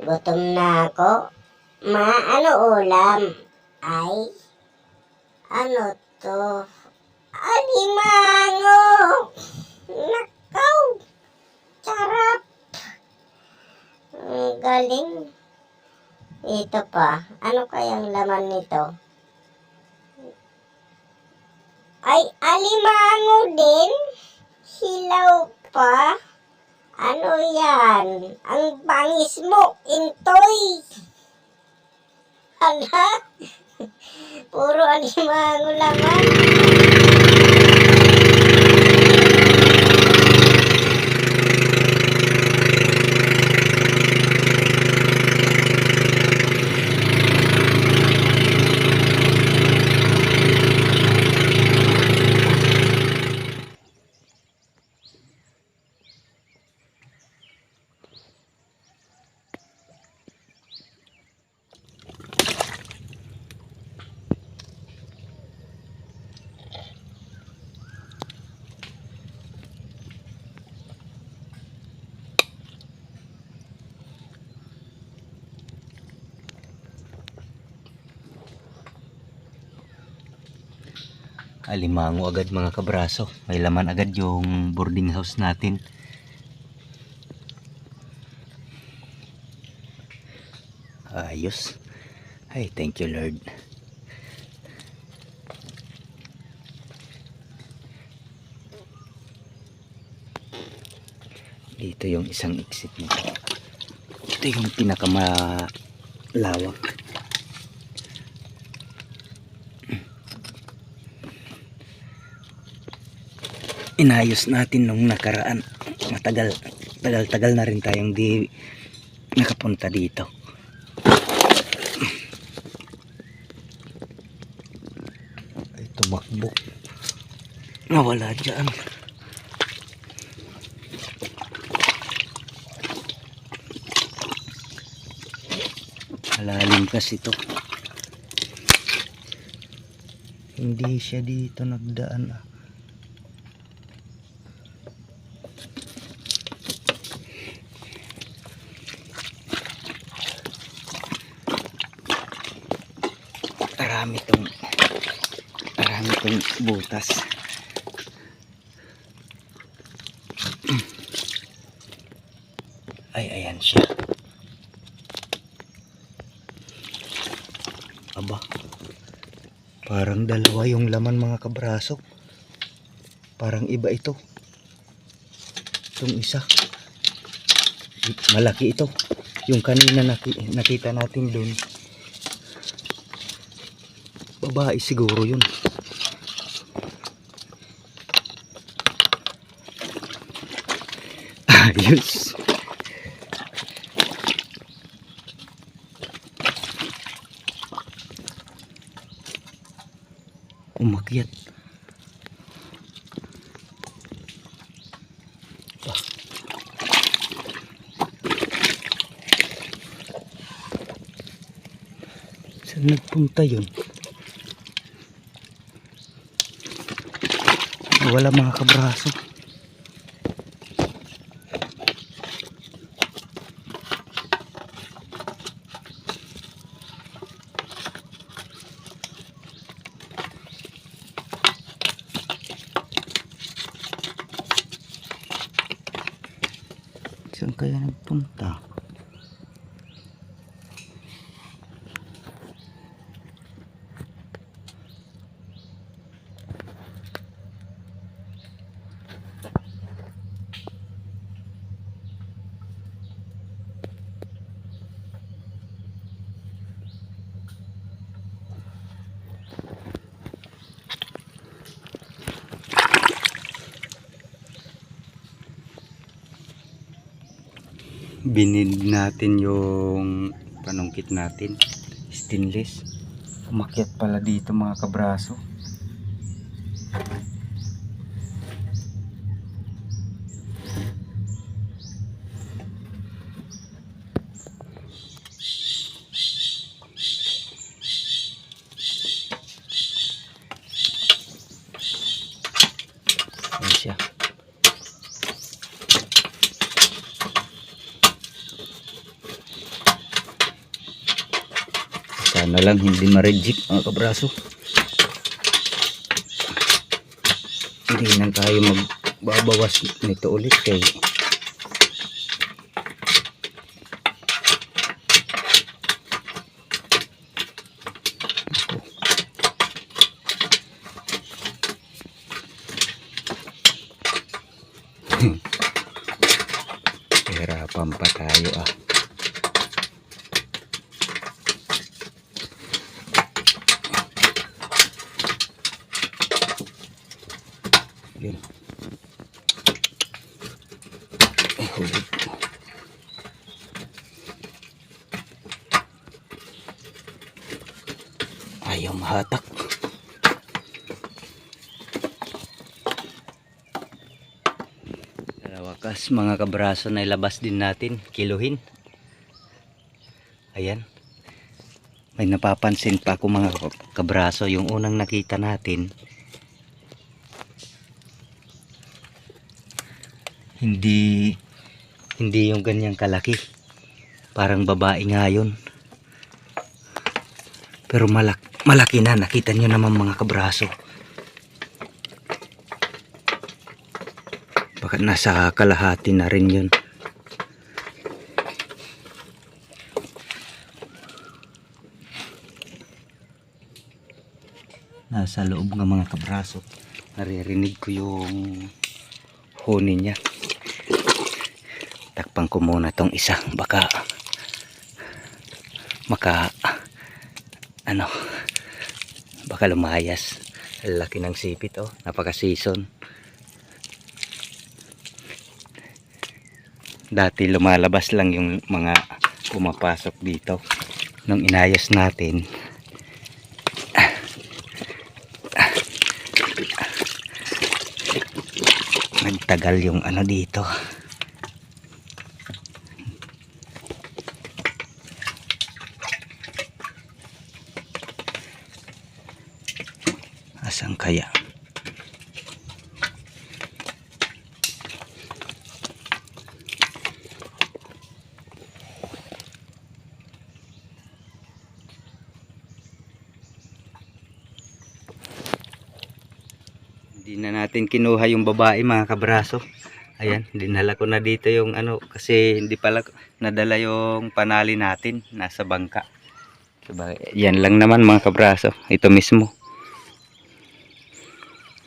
Gutom na ako. Ma, ano ulam? Ay, ano to? Alimango! Nakaw! Sarap! Ang galing. Ito pa. Ano kayang laman nito? Ay, alimango din? Hilaw pa? Ano yan? Ang bangis mo, intoy! Hala? Puro alimango laman. Alimango agad mga kabraso. May laman agad yung boarding house natin. Ayos. Ay, thank you Lord. Dito yung isang exit nito. Ito yung pinakamalawak. Inayos natin nung nakaraan. Matagal tagal tagal na rin tayong di nakapunta dito. Ay tumakbo. Nawala dyan. Malalim kasi ito hindi siya dito nagdaan ah marami tong marami tong butas. Ay ayan siya. Aba parang dalawa yung laman mga kabraso. Parang iba ito. Itong isa. Malaki ito. Yung kanina naki- nakita natin doon babae siguro yun ayos. Umakyat. Saan nagpunta yun? Wala mga kabraso saan kaya nagpunta binid natin yung panungkit natin. Stainless. Umakyat pala dito mga kabraso Ayan siya Sana lang hindi ma-reject mga kabraso. Hindi nang tayo magbabawas nito ulit kay Hirapan pa tayo ah. Yun. Ayaw mahatak. Wakas mga kabraso na ilabas din natin, kiluhin. Ayan. May napapansin pa ako mga kabraso, yung unang nakita natin, hindi hindi yung ganyang kalaki. Parang babae nga yun. Pero malak malaki na, nakita nyo naman mga kabraso. Baka nasa kalahati na rin yun. Nasa loob ng mga kabraso. Naririnig ko yung huni niya. Takpan ko tong isa. Baka maka ano baka lumayas. Laki ng sipit oh. Napaka season. dati lumalabas lang yung mga pumapasok dito nung inayos natin nagtagal yung ano dito asan kaya Hindi na natin kinuha yung babae mga kabraso. Ayan, dinala ko na dito yung ano kasi hindi pala nadala yung panali natin nasa bangka. Diba? Yan lang naman mga kabraso. Ito mismo.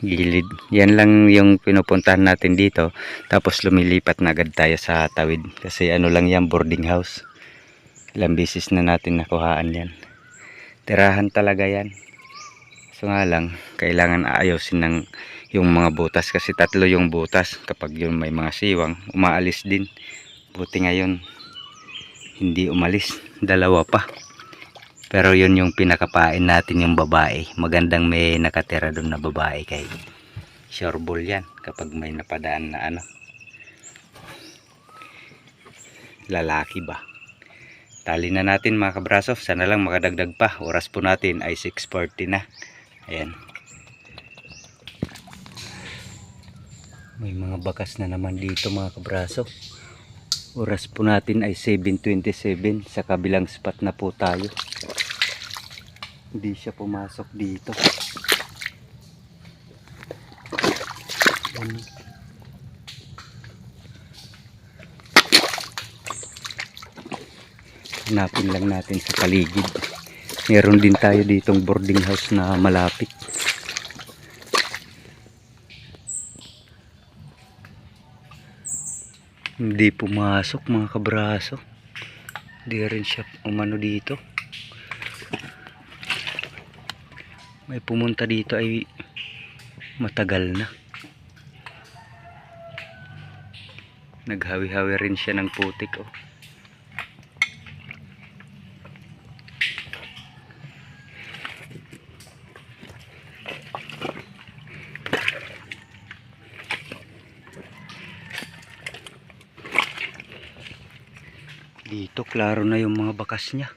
Gilid. Yan lang yung pinupuntahan natin dito. Tapos lumilipat na agad tayo sa tawid. Kasi ano lang yan, boarding house. Ilang beses na natin nakuhaan yan. Tirahan talaga yan. So nga lang, kailangan aayusin ng yung mga butas kasi tatlo yung butas kapag yun may mga siwang umaalis din buti ngayon hindi umalis dalawa pa pero yun yung pinakapain natin yung babae. Magandang may nakatira doon na babae kay sure ball yan kapag may napadaan na ano. Lalaki ba? Tali na natin mga kabraso. Sana lang makadagdag pa. Oras po natin ay 6.40 na. Ayan. May mga bakas na naman dito mga kabraso. Oras po natin ay 7.27 sa kabilang spot na po tayo hindi siya pumasok dito. Ayan. hanapin lang natin sa paligid. Meron din tayo ditong boarding house na malapit. Hindi pumasok mga kabraso. Hindi rin siya umano dito may pumunta dito ay matagal na naghawi-hawi rin siya ng putik oh. Dito, klaro na yung mga bakas niya.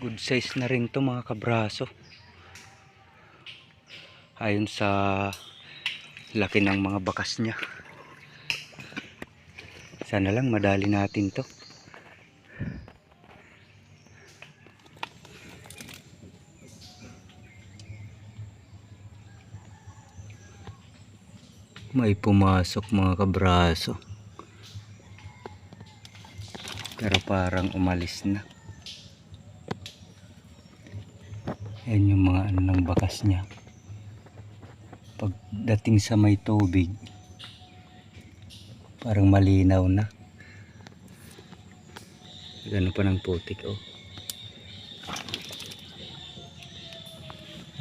Good size na rin to mga kabraso. Ayon sa laki ng mga bakas niya. Sana lang madali natin to. May pumasok mga kabraso. Pero parang umalis na. Yan yung mga ano ng bakas niya. Pagdating sa may tubig, parang malinaw na. Gano'n pa ng putik oh.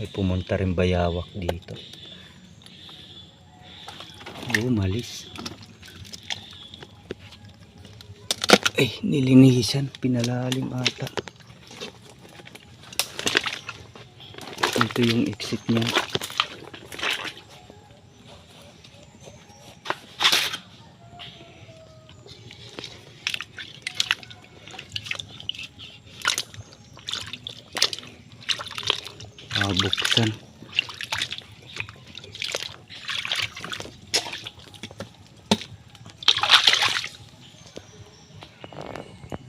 Ay pumunta rin bayawak dito. Umalis. Ay, nilinisan. Pinalalim ata. Ito yung exit niya. Ah, buksan.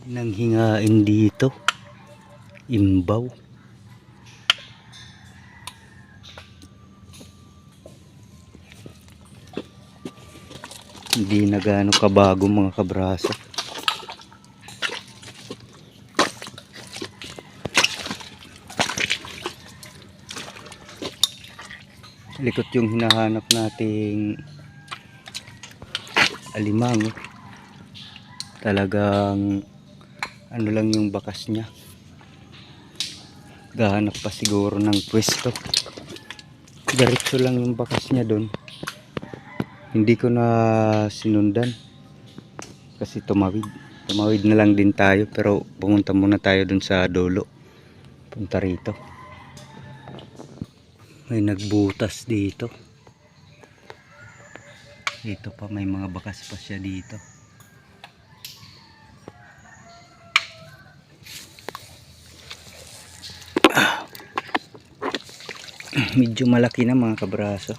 Nang hingain dito. Imbaw. Hindi na gaano kabago mga kabraso. Likot yung hinahanap nating alimango. Talagang ano lang yung bakas niya. Gahanap pa siguro ng pwesto. Diretso lang yung bakas niya doon. Hindi ko na sinundan. Kasi tumawid. Tumawid na lang din tayo pero pumunta muna tayo doon sa dulo. Punta rito. May nagbutas dito. Dito pa may mga bakas pa siya dito. Medyo malaki na mga kabraso.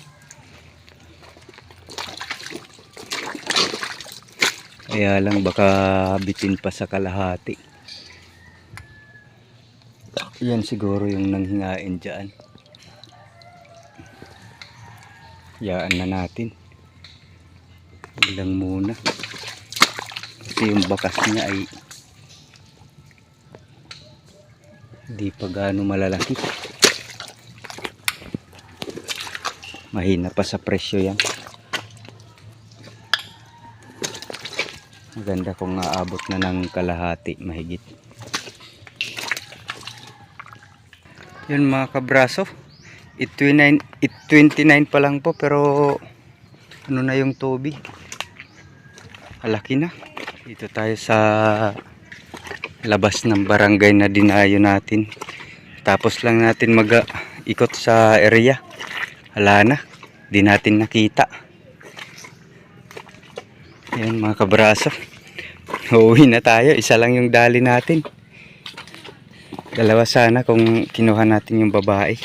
Kaya lang baka bitin pa sa kalahati. Yan siguro yung nanghingain dyan. Yaan na natin. Ilang muna. Kasi yung bakas niya ay hindi pa gaano malalaki. Mahina pa sa presyo yan. Maganda kung aabot na ng kalahati mahigit. Yun mga kabraso. It 29, it 29 pa lang po pero ano na yung tubig. Malaki na. Dito tayo sa labas ng barangay na dinayo natin. Tapos lang natin mag-ikot sa area. Wala na. Di natin nakita. Yan mga kabraso. Uuwi na tayo. Isa lang yung dali natin. Dalawa sana kung kinuha natin yung babae.